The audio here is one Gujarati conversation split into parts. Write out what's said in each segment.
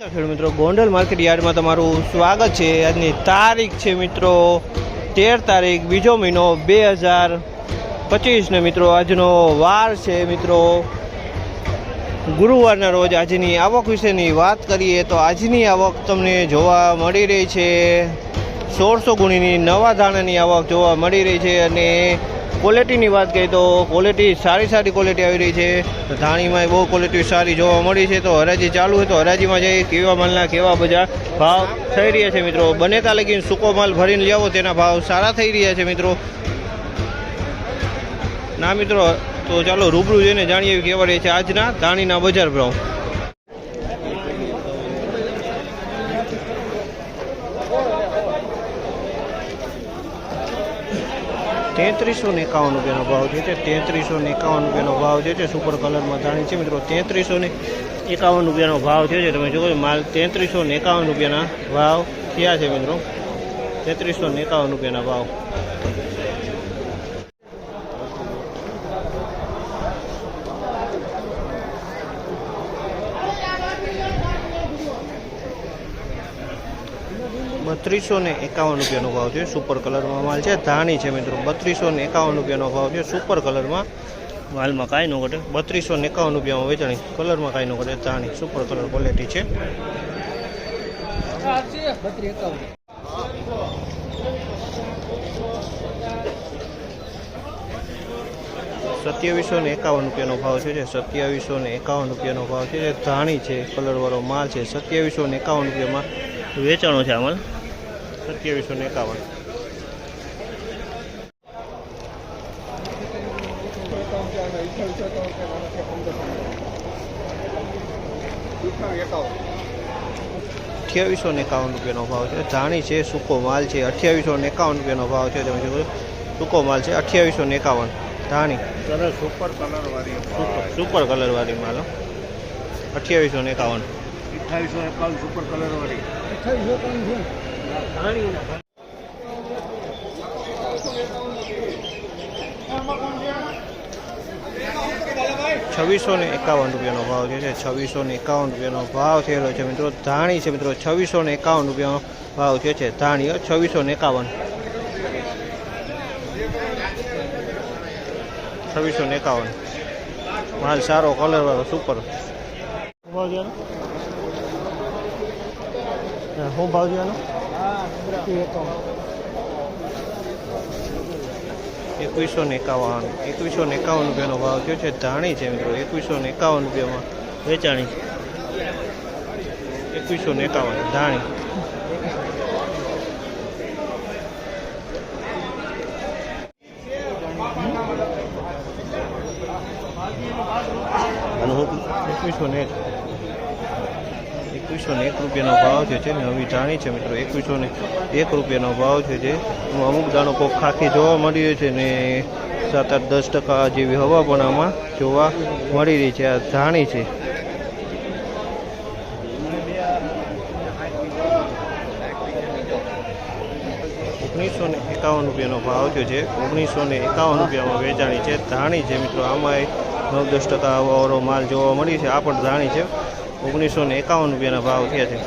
ખેડૂત મિત્રો, ગોંડલ માર્કેટ યાર્ડમાં તમારું સ્વાગત છે. આજની તારીખ છે મિત્રો, તેર તારીખ, બીજો મહિનો બે હજાર પચીસને મિત્રો, આજનો વાર છે મિત્રો. ગુરુવારના રોજ આજની આવક વિશેની વાત કરીએ તો આજની આવક તમને જોવા મળી રહી છે. સોળસો ગુણીની નવા ધાણાની આવક જોવા મળી રહી છે અને ક્વોલિટીની વાત કરીએ તો ક્વોલિટી સારી સારી ક્વોલિટી આવી રહી છે. તો ધાણીમાં બહુ ક્વોલિટી સારી જોવા મળી છે. તો હરાજી ચાલુ હોય તો હરાજીમાં જઈ કેવા માલના કેવા બધા ભાવ થઈ રહ્યા છે મિત્રો. બને તા લગીને સૂકો માલ ભરીને લેવો તેના ભાવ સારા થઈ રહ્યા છે મિત્રો. ના મિત્રો, તો ચાલો રૂબરૂ જઈને જાણીએ કેવા રહે છે આજના ધાણીના બજાર ભાવ. તેત્રીસો એકાવન રૂપિયાનો ભાવ જે છે તેત્રીસો એકાવન રૂપિયાનો ભાવ જે છે સુપર કલરમાં જાણી છે મિત્રો. તેત્રીસો એકાવન રૂપિયાનો ભાવ જે છે તમે જોવો માલ તેત્રીસો એકાવન રૂપિયાના ભાવ થયા છે મિત્રો. તેત્રીસો એકાવન રૂપિયાના ભાવ. બત્રીસો ને એકાવન રૂપિયાનો ભાવ છે સુપર કલરમાં માલ છે. ધાણી છે મિત્રો. બત્રીસો ને એકાવન રૂપિયાનો ભાવ છે સુપર કલરમાં માલમાં કાંઈ ન ઘટે. બત્રીસો ને એકાવન રૂપિયામાં વેચાણી. કલરમાં કાંઈ ન ઘટે. ધાણી. સુપર કલર ક્વોલિટી છે. સત્યાવીસો ને એકાવન રૂપિયાનો ભાવ છે. સત્યાવીસો ને એકાવન રૂપિયાનો ભાવ છે. જે ધાણી છે. કલરવાળો માલ છે. સત્યાવીસો ને એકાવન રૂપિયામાં વેચાણો છે આ માલ. સત્યાવીસો ને એકાવન. અઠ્યાવીસો ને એકાવન રૂપિયાનો ભાવ છે. જાણી છે સૂકો માલ છે અઠ્યાવીસો ને એકાવન રૂપિયાનો ભાવ છે. તમે જોયું સૂકો માલ છે અઠ્યાવીસો ને એકાવન. ધાણી. સરસ સુપર કલર વાળી સુપર કલરવાળી માલ હો. અઠ્યાવીસો ને એકાવન. અઠ્યાવીસો એકાવન સુપર કલર વાળી. છવ્વીસો ને એકાવન રૂપિયાનો ભાવ છે છવ્વીસો ને એકાવન રૂપિયાનો ભાવ થયેલો છે મિત્રો. ધાણી છે મિત્રો છવ્વીસો ને એકાવન રૂપિયાનો ભાવ જે છે. ધાણીઓ છવ્વીસો ને એકાવન. છવ્વીસો ને એકાવન. માલ સારો કલર વાળો સુપર ભાવ છે શું ભાવ છે એકવીસો ને એકાવન. એકવીસો ને એકાવન રૂપિયાનો ભાવ થયો છે. ધાણી છે મિત્રો. એકવીસો ને એકાવન રૂપિયામાં વેચાણી. એકવીસો ને એકાવન ધાણી. એકવીસો ને એક. એકવીસો ને એક રૂપિયાનો ભાવ છે ને હવે જાણી છે મિત્રો, એકવીસો ને એક રૂપિયાનો ભાવ છે જે. અમુક દાણો કોક ખાખી જોવા મળી રહ્યો છે ને સાત આઠ દસ ટકા જેવી હવા પણ આમાં જોવા મળી રહી છે, આ જાણી છે. ઓગણીસો ને એકાવન રૂપિયાનો ભાવ થયો છે ઓગણીસો ને એકાવન રૂપિયામાં વેચાણી છે ધાણી છે મિત્રો આમાં નવ દસ ટકા વાળો માલ જોવા મળી છે, આ પણ ધાણી છે. ઓગણીસો ને એકાવન રૂપિયાના ભાવ થયા છે.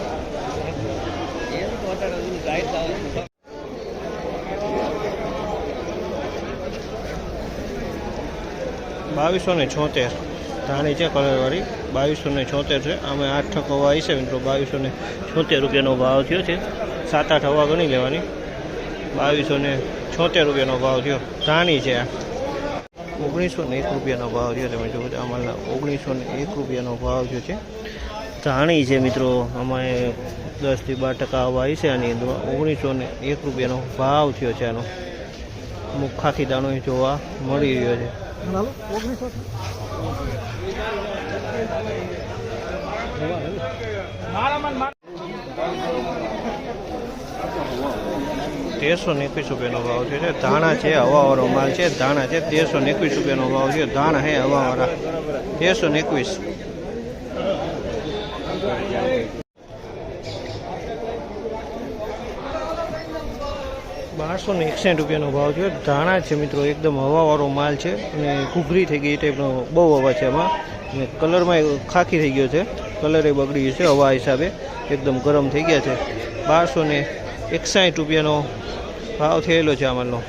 બાવીસો ને છોતેર. ધાણી છે કલરવાળી. બાવીસો ને છોતેર છે. આમે આઠ ટકો આવી છે મિત્રો. બાવીસો ને છોતેર રૂપિયાનો ભાવ થયો છે. સાત આઠ હવા ગણી લેવાની. બાવીસો ને છોતેર રૂપિયાનો ભાવ થયો. ધાણી છે આ. ઓગણીસો ને એક રૂપિયાનો ભાવ થયો તમે છો આમાં ઓગણીસો ને એક રૂપિયાનો ભાવ થયો છે. ધાણી છે મિત્રો. આમાં દસથી બાર ટકા હવા છે આની અંદર ઓગણીસો ને એક રૂપિયાનો ભાવ થયો છે આનો અમુક ખાખી દાણો જોવા મળી રહ્યો છે. તેરસો ને એકવીસ રૂપિયાનો ભાવ થયો છે. ધાણા છે હવાવાળો માલ છે. ધાણા છે તેરસો ને એકવીસ રૂપિયાનો ભાવ છે ધાણા હે હવાવાળા. તેરસો ને એકવીસ. બારસો ને એકસાઠ રૂપિયાનો ભાવ છે. ધાણા છે મિત્રો, એકદમ હવાવાળો માલ છે અને ઘૂઘરી થઈ ગઈ એ ટાઈપનો બહુ હવા છે એમાં અને કલરમાં ખાખી થઈ ગયો છે. કલરે બગડી ગયો છે, હવા હિસાબે. એકદમ ગરમ થઈ ગયા છે. બારસો ને એકસાઠ રૂપિયાનો ભાવ થયેલો છે આ માલનો.